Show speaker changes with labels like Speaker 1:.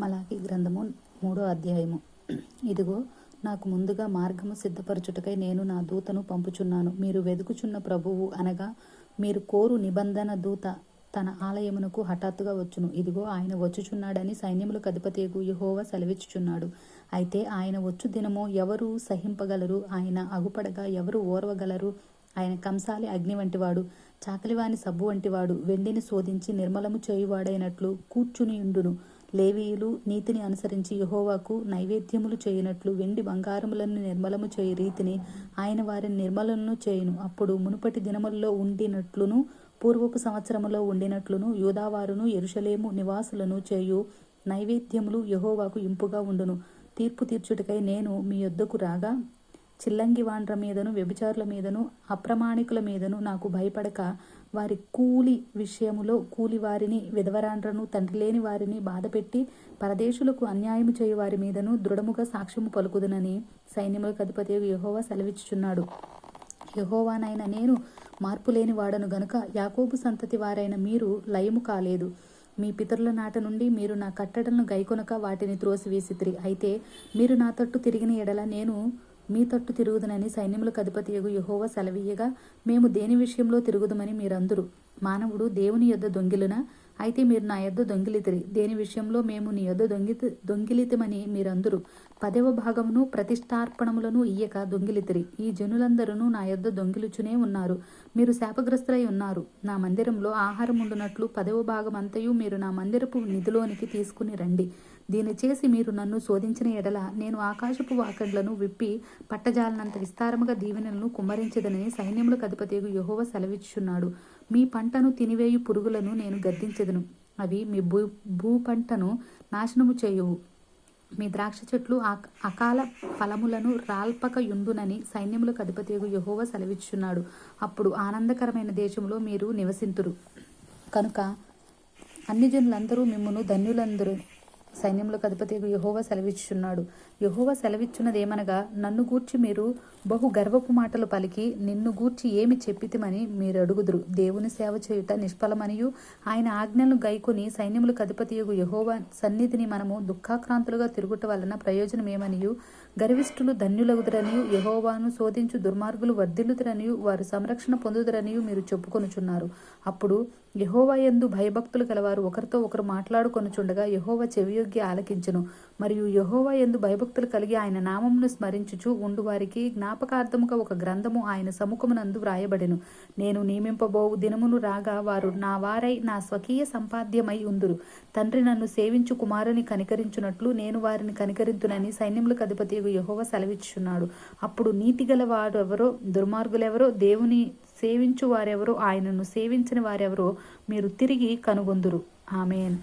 Speaker 1: మలాకి గ్రంథము మూడో అధ్యాయము. ఇదిగో నాకు ముందుగా మార్గము సిద్ధపరచుటకై నేను నా దూతను పంపుచున్నాను. మీరు వెదుకుచున్న ప్రభువు అనగా మీరు కోరు నిబంధన దూత తన ఆలయమునకు హఠాత్తుగా వచ్చును. ఇదిగో ఆయన వచ్చుచున్నాడని సైన్యములకు అధిపతియగు యహోవా సెలవిచ్చుచున్నాడు. అయితే ఆయన వచ్చు దినమో ఎవరు సహింపగలరు? ఆయన అగుపడగా ఎవరు ఓర్వగలరు? ఆయన కంసాలి అగ్ని వంటివాడు చాకలివాని సబ్బు వంటివాడు వెండిని శోధించి నిర్మలము చేయువాడైనట్లు కూర్చుని ఉండును. లేవీయులు నీతిని అనుసరించి యహోవాకు నైవేద్యములు చేయనట్లు వెండి బంగారములను నిర్మలము చేయి రీతిని ఆయన వారిని నిర్మలను చేయును. అప్పుడు మునుపటి దినములలో ఉండినట్లును పూర్వపు సంవత్సరములో ఉండినట్లును యూదావారును ఎరుషలేము నివాసులను చేయు నైవేద్యములు యహోవాకు ఇంపుగా ఉండును. తీర్పు తీర్చుటకై నేను మీ యొద్దకు రాగా చిల్లంగి వాండ్ర మీదను వ్యభిచారుల మీదను అప్రమాణికుల మీదను నాకు భయపడక వారి కూలి విషయములో కూలి వారిని విధవరాండ్రను తండ్రి లేని వారిని బాధపెట్టి పరదేశులకు అన్యాయము చేయు వారి మీదను దృఢముగా సాక్ష్యము పలుకుదునని సైన్యములకు అధిపతి యహోవా సెలవిచ్చుచున్నాడు. యహోవానైన నేను మార్పు లేని వాడను గనుక యాకోబు సంతతి వారైన మీరు లయము కాలేదు. మీ పితరుల నాట నుండి మీరు నా కట్టడలను గైకొనక వాటిని త్రోసివేసితిరి. అయితే మీరు నా తట్టు తిరిగిన ఎడల నేను మీ తట్టు తిరుగుదునని సైన్యములకు అధిపతియగు యహోవ సెలవీయగా మేము దేని విషయంలో తిరుగుదమని మీరందరూ. మానవుడు దేవుని యొద్ద దొంగిలున అయితే మీరు నా యొద్ద దొంగిలితిరి. దేని విషయంలో మేము నీ యొద్ద దొంగి దొంగిలితమని మీరందరూ? పదవ భాగమును ప్రతిష్టార్పణములను ఇయ్యక దొంగిలితిరి. ఈ జనులందరూ నా యొద్ద దొంగిలుచునే ఉన్నారు. మీరు శాపగ్రస్తులై ఉన్నారు. నా మందిరంలో ఆహారం ఉండునట్లు పదవ భాగం అంతయు మీరు నా మందిరపు నిధిలోనికి తీసుకుని రండి. దీన్ని చేసి మీరు నన్ను శోధించిన ఎడల నేను ఆకాశపు వాకడ్లను విప్పి పట్టజాలనంత విస్తారముగా దీవెనలను కుమ్మరించదనని సైన్యములకు అధిపతియగు యహోవ సెలవిచ్చున్నాడు మీ పంటను తినివేయు పురుగులను నేను గద్దించెదను. అవి మీ భూ భూ పంటను నాశనము చేయవు. మీ ద్రాక్ష చెట్లు అకాల ఫలములను రాల్పక యుండునని సైన్యములకు అధిపతియగు యహోవ సెలవిచ్చున్నాడు అప్పుడు ఆనందకరమైన దేశంలో మీరు నివసింతురు. కనుక అన్ని జనులందరూ మిమ్మను ధన్యులందరూ సైన్యములకు అధిపతి యహోవ సెలవిచ్చున్నాడు యహోవ సెలవిచ్చున్నదేమనగా నన్ను గూర్చి మీరు బహు గర్వపు మాటలు పలికి నిన్ను గూర్చి ఏమి చెప్పితిమని మీరు అడుగుదురు. దేవుని సేవ చేయుట నిష్ఫలమనియు ఆయన ఆజ్ఞలను గైకొని సైన్యములకు అధిపతి యహోవ సన్నిధిని మనము దుఃఖాక్రాంతులుగా తిరుగుట వలన ప్రయోజనం ఏమనియు గర్విష్ఠులు ధన్యులగుదురనియు యహోవాను శోధించు దుర్మార్గులు వర్ధిల్లుదురనియు వారు సంరక్షణ పొందుదురనియు మీరు చెప్పుకొనుచున్నారు. అప్పుడు యహోవా యందు భయభక్తులు గలవారు ఒకరితో ఒకరు మాట్లాడుకొనుచుండగా యహోవా చెవియొగ్గి ఆలకించును. మరియు యహోవా యందు భయభక్తులు కలిగి ఆయన నామమును స్మరించుచు ఉండు వారికి జ్ఞాపకార్థముగా ఒక గ్రంథము ఆయన సముఖమునందు వ్రాయబడెను. నేను నియమింపబోవు దినమును రాగా వారు నా వారై నా స్వకీయ సంపాద్యమై ఉందురు. తండ్రి నన్ను సేవించు కుమారుని కనికరించున్నట్లు నేను వారిని కనికరింతునని సైన్యములకు అధిపతి యహోవ సెలవిచ్చున్నాడు అప్పుడు నీతిగల వారు ఎవరో దుర్మార్గులెవరో దేవుని సేవించు వారెవరో ఆయనను సేవించిన వారెవరో మీరు తిరిగి కనుగొందురు. ఆమెన్.